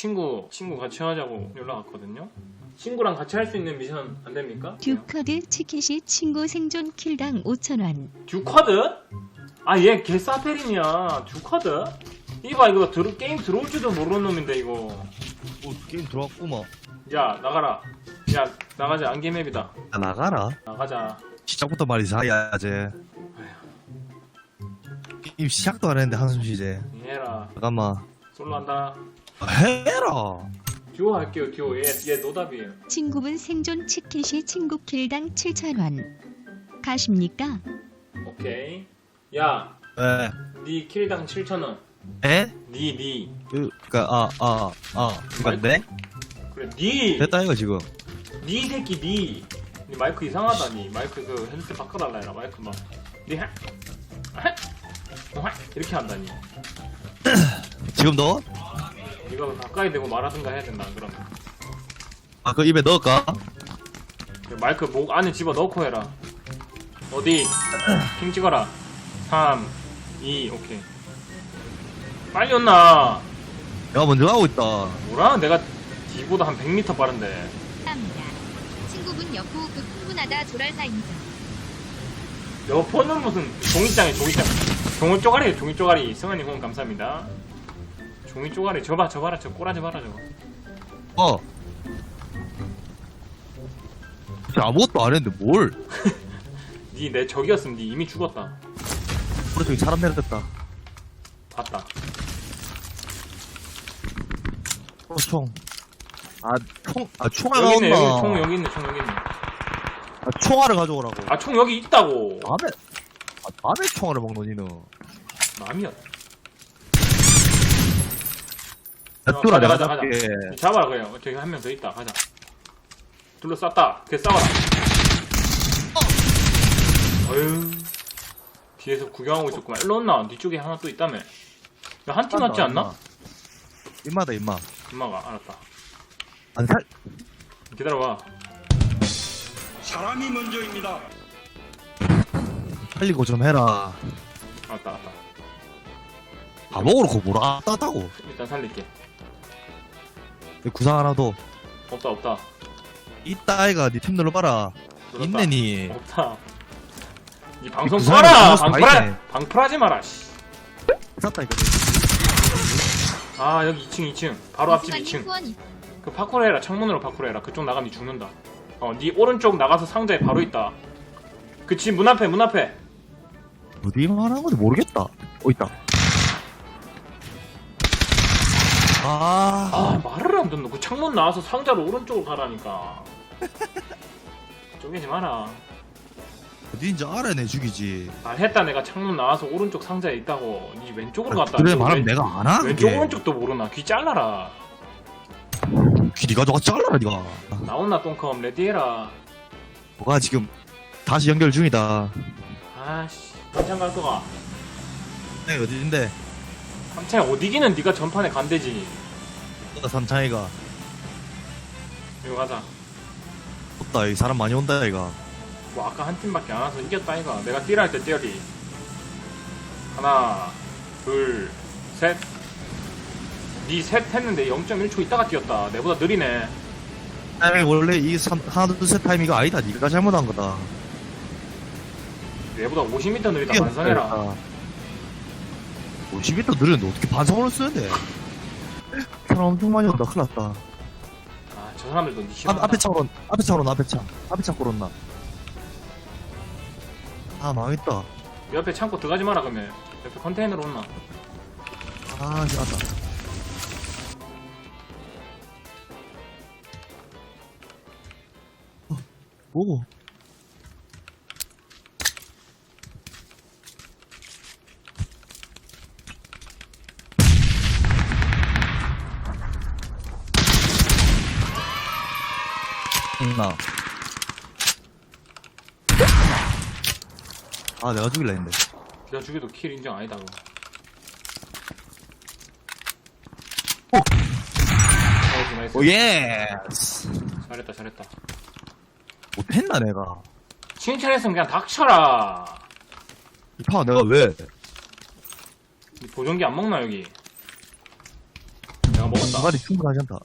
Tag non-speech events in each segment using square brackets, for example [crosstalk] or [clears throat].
친구 친구 같이 하자고 연락 왔거든요. 친구랑 같이 할 수 있는 미션 안 됩니까? 듀커드 치킨시 친구 생존 킬당 5천원. 듀커드? 아 얘 개사페린이야 듀커드? 이봐 이거 들, 게임 들어올지도 모르는 놈인데 이거. 오 게임 들어왔구만. 야 나가라. 야 나가자. 안개맵이다. 아, 나가라? 나가자. 시작부터 말이 사야지. 게임 시작도 안 했는데 한숨 쉬지. 해라. 잠깐만. 솔로 한다. 아, 해라 듀오 할게요 듀오 얘, 얘 노답이에요 친구분 생존 치킨시 친구 킬당 7천원 가십니까? 오케이 야 왜? 니 킬당 7천원 에? 니 니. 그, 그니까 아 아아 아, 그니까 네? 그래 니 됐다 이거 지금 니 새끼 니. 니 마이크 이상하다 니 마이크 그 헤드셋 바꿔달라 해라 마이크 막. 니 해. 해. 어, 해. 이렇게 한다니. [clears throat] 지금 너? 이거 가까이 대고 말하든가 해야 된다 안 그러면. 아그 입에 넣을까? 그 마이크 목 안에 집어 넣고 해라. 어디? 핑 찍어라. 3, 2, 오케이. 빨리 온나. 내가 먼저 하고 있다 뭐라? 내가 뒤보다 한 100m 빠른데. 합니다. 친구분 여포 그 흥분하다 조랄사 인사. 여포는 무슨 종이장에 종이장. 종이 쪼가리 종이 쪼가리. 승환이 후원 감사합니다. 종이 쪼가리 저봐 저봐라 저 꼬라지 봐라 저거. 어 진짜 아무것도 안 했는데 뭘 [laughs] 니내 적이었으면 니 이미 죽었다. 오른쪽에 사람 내렸다 봤다. 어, 총. 아, 총, 아, 총알 여기 있네 나온다. 여기 총 여기 있네 총 여기 있네. 아, 총알을 가져오라고. 아 총 여기 있다고. 밤에, 아, 밤에 총알을 먹노, 니는. 남이 야. 냅두라, 가자, 내가 가자, 가자. 잡게. 잡아라 그냥. 저기 한 명 더 있다. 가자. 둘러쌌다. 걔 싸워라. 어휴. 뒤에서 구경하고 있었구만. 일로 온나? 뒤쪽에 하나 또 있다며. 한팀 맞지 않나? 임마다, 임마. 엄마가 알았다. 안 살, 기다려봐. 사람이 먼저입니다. 살리고 좀 해라. 알았다, 알았다. 바보로 그거 뭐라 따다고. 일단 살릴게. 구상 하나 더. 없다, 없다. 이따 아이가 니템 눌러봐라. 들었다. 있네, 니. 없다. 이 방송 그 사람이 꺼라! 다 방풀하, 있네. 방풀하지 마라, 씨. 쌌다, 이거. 아, 여기 2층, 2층. 바로 앞집 2층. 후원이 그 파쿠르 해라. 창문으로 파쿠르 해라. 그쪽 나가면 니 죽는다. 어, 니 오른쪽 나가서 상자에 바로 있다. 그집문 앞에, 문 앞에. 어디 말하는 건지 모르겠다. 어, 있다. 아, 아, 말을 안 듣노. 그 창문 나와서 상자로 오른쪽으로 가라니까. [laughs] 쪼개지 마라. 어디인지 알아야 내 죽이지. 말했다, 내가 창문 나와서 오른쪽 상자에 있다고. 니 왼쪽으로 아, 갔다. 그래 니 말하면 왼- 내가 안 하? 왼쪽, 그게. 오른쪽도 모르나. 귀 잘라라. 귀 니가 저거 잘라라 니가. 나온나, 똥컴. 레디해라. 뭐가 지금 다시 연결 중이다. 아씨. 한창 갈 거가. 네 어디인데? 한창 어디기는 네가 전판에 간대지. 나 삼창이가 이거 가자. 없다 여기 사람 많이 온다 이가. 뭐 아까 한 팀밖에 안 와서 이겼다 이가 내가 뛰라 할때 뛰어리 하나 둘 셋 니 셋 했는데 0.1초 있다가 뛰었다 내보다 느리네 타이밍 원래 이 삼, 하나 둘셋 타이밍이 아니다. 니가 잘못한 거다. 내보다 50m 느리다 반성해라 50m 느렸는데 어떻게 반성을 쓰는데? 사람 엄청 많이 온다. 큰일 났다. 아 저 사람들도 니 앞, 앞에 차 오른, 앞에 차 오른, 앞에 차. 앞에 차 오른나. 아, 망했다. 옆에 창고 들어가지 마라 그러면 옆에 컨테이너로 온나 아, 씨, 왔다. 어, 뭐고? 나. 아, 내가 죽일라 했는데. 네가 죽여도 킬 인정 아니다 그거 오! 나이스 나이스 오, 예! 잘했다 잘했다 못했나, 내가? 칭찬했으면 그냥 닥쳐라 이파 내가 왜? 니 보정기 안 먹나 여기 내가 먹었다. 중간에 충분하지 않다.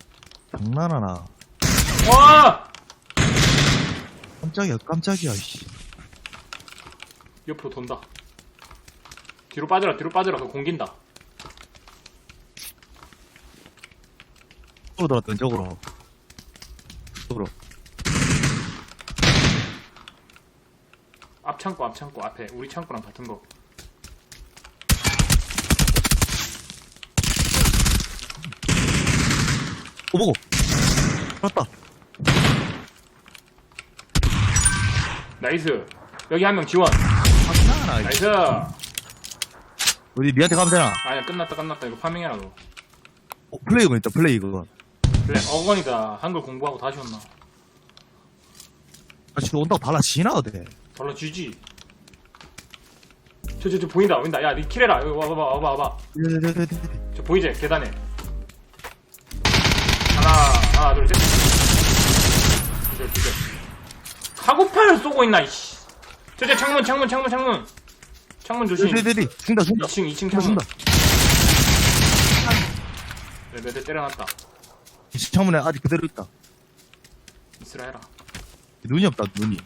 장난하나. 와! 깜짝이야, 깜짝이야, 씨. 옆으로 돈다. 뒤로 빠져라, 뒤로 빠져라. 그거 공긴다. 쪽으로 돌았던 쪽으로. 쪽으로. 앞 창고, 앞 창고, 앞에. 우리 창고랑 같은 거. 오보고! 맞다. 나이스. 여기 한 명 지원. 장난하나, 나이스. 어디 니한테 가면 되나? 아니야, 끝났다, 끝났다. 이거 파밍해라, 너. 어, 플레이건 있다, 플레이건. 그래, 어건이다. 한글 공부하고 다시 온나. 아, 지금 온다고 달라지나, 돼. 달라 쥐지. 저, 저, 저, 보인다, 보인다. 야, 니 킬해라. 여기 와봐봐, 와봐, 와봐. 저 보이지? 계단에. 하나, 하나, 둘, 셋. 둘, 둘, 셋. 카고팔을 쏘고 있나, 이씨. 저, 저, 창문, 창문, 창문, 창문. 창문 조심. 네네네. 죽다, 죽다. 2층, 2층 죽다, 창문. 죽다. 네, 몇대 때려놨다. 이 창문에 아직 그대로 있다. 있으라 해라. 눈이 없다, 눈이.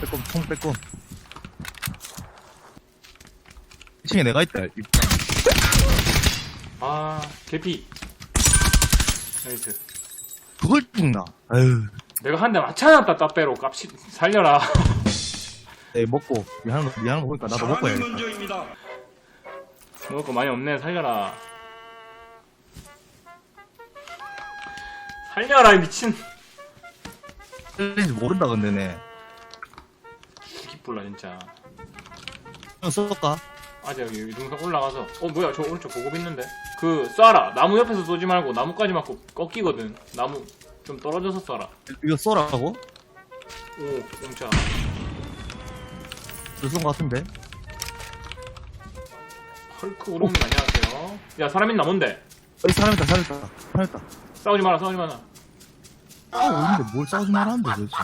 빼꼼, 총 빼꼼. 2층에 내가 있다. 이- 아, 개피. 나이스. 그걸 죽나? 아유, 내가 한 대 맞춰놨다, 따빼로. 값이, 살려라. 에 먹고, 미안한 거, 미안한 거 보니까 나도 먹고 해야겠다. 먹을 거 많이 없네, 살려라. 살려라, 이 미친. 틀린지 모른다, 근데 네. 죽이 뿔라, 진짜. 형 쏠까? 아직 여기 위등석 올라가서. 어, 뭐야, 저 오른쪽 보급 있는데? 그, 쏴라. 나무 옆에서 쏘지 말고, 나무까지 맞고 꺾이거든. 나무 좀 떨어져서 쏴라. 이거 쏘라고? 오, 공짜. 쏠것 같은데? 헐크 오르님 안녕하세요. 야, 사람 있나, 뭔데? 여기 사람 있다, 사람 있다. 사람 있다. 싸우지 마라, 싸우지 마라. 아, 어딘데 뭘 싸우지 말라는데, 도대체.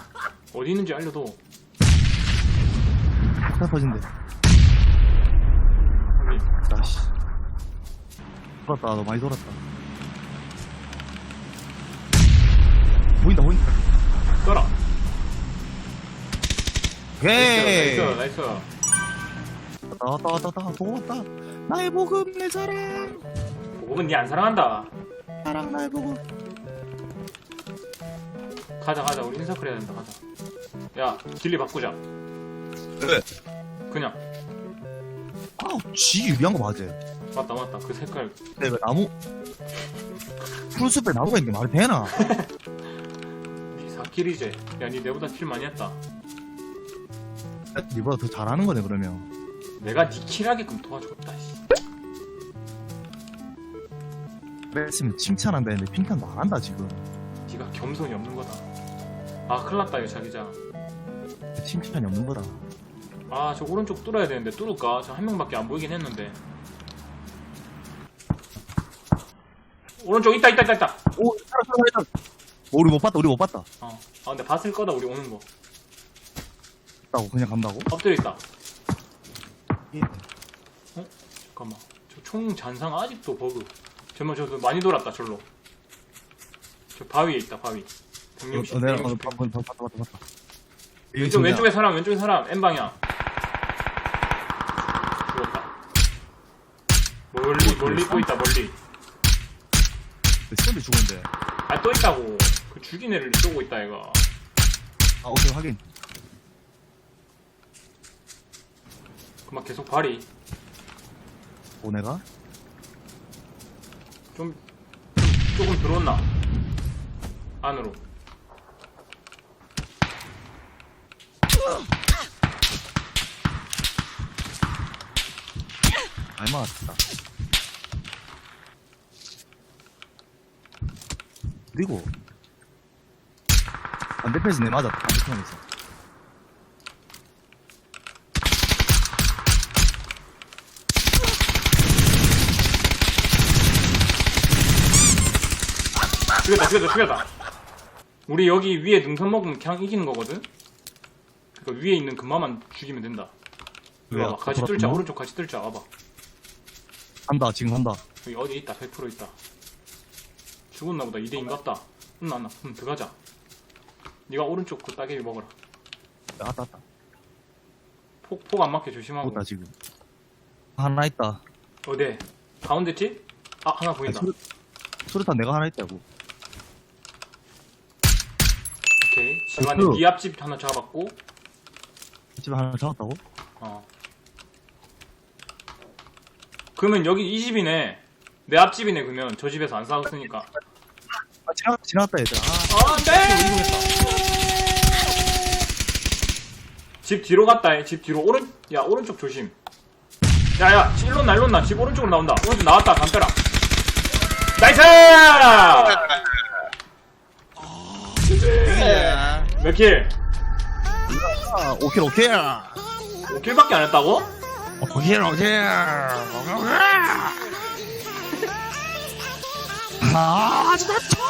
어디 있는지 알려도. 살 퍼진대. 확인. 아씨. 돌았다, 너 많이 돌았다. 보인다, 보인다. 쏴라. 오케이! 나이스, 나이스. 왔다, 왔다, 왔다, 보고 왔다. 나의 복음, 내 사랑. 보급은 니안 사랑한다. 사랑, 나의 복음. 가자, 가자. 우리 인사클 해야 된다, 가자. 야, 길리 바꾸자. 왜? 그냥. 아우, 지 유리한 거 맞아. 맞다, 맞다. 그 색깔. 근데 왜 나무, 풀숲에 나무가 있는데 말이 되나? [laughs] 니 4킬이제. 야, 니 내보다 킬 많이 했다. 니보다 더 잘하는 거네, 그러면. 내가 니 킬하게끔 도와줬다, 씨. 그랬으면 칭찬한다 했는데 핑탄 나간다, 지금. 니가 겸손이 없는 거다. 아, 큰일 났다, 이거 자기장. 칭찬이 없는 거다. 아, 저 오른쪽 뚫어야 되는데, 뚫을까? 저 한 명밖에 안 보이긴 했는데. 오른쪽 있다, 있다, 있다, 있다. 오, 살아, 살아, 살아. 뭐, 우리 못 봤다, 우리 못 봤다. 어. 아, 근데 봤을 거다, 우리 오는 거. 다고 그냥 간다고? 엎드려 있다. 예. 잠깐만. 저 총 잔상 아직도 버그. 정말 저도 많이 돌았다, 절로. 저 바위에 있다, 바위. 160, 어, 내가, 어, 160. 봤다, 봤다, 봤다, 봤다, 봤다. 왼쪽, 왼쪽에 사람, 왼쪽에 사람, N방향. 멀리, 또 있다, 멀리. 쏜데 죽었는데. 아, 또 있다고. 그 죽인 애를 쏘고 있다, 얘가. 아, 오케이, 확인. 그만 계속 발이. 오, 내가? 좀, 좀, 조금 들어왔나? 안으로. 잘 맞았다. 그리고, 반대편에서 내 맞았다, 반대편에서. 죽였다, 죽였다, 죽였다. 우리 여기 위에 능선 먹으면 그냥 이기는 거거든? 그러니까 위에 있는 금마만 죽이면 된다. 와봐. 같이 뚫자. 오른쪽 같이 뚫자. 와봐. 간다, 지금 간다. 여기 어디 있다. 100% 있다. 죽었나 보다. 2대인 같다. 응, 나, 나. 응, 들어가자. 네가 오른쪽 그 따개비 먹어라. 왔다, 왔다. 폭, 폭안 맞게 조심하고. 죽었다, 지금. 하나 있다. 어디? 가운데 집? 아, 하나 보인다. 수류, 수류탄 내가 하나 있다고. 오케이. 집안에 그- 네 앞집 하나 잡았고, 집에 하나 잡았다고? 어. 그러면 여기 이 집이네. 내 앞집이네, 그러면. 저 집에서 안 싸웠으니까. 아, 지나갔다, 지나갔다, 얘들. 아, 아, 네! 집 뒤로 갔다, 해. 집 뒤로. 오른, 야, 오른쪽 조심. 야, 야, 일로 나, 일로 나. 집 오른쪽으로 나온다. 오른쪽 나왔다, 담벼라. 나이스! 몇 킬? 아, 오케이, 오케이. 5킬밖에 안 했다고? 오케이, 오케 Ah, it's not tongue.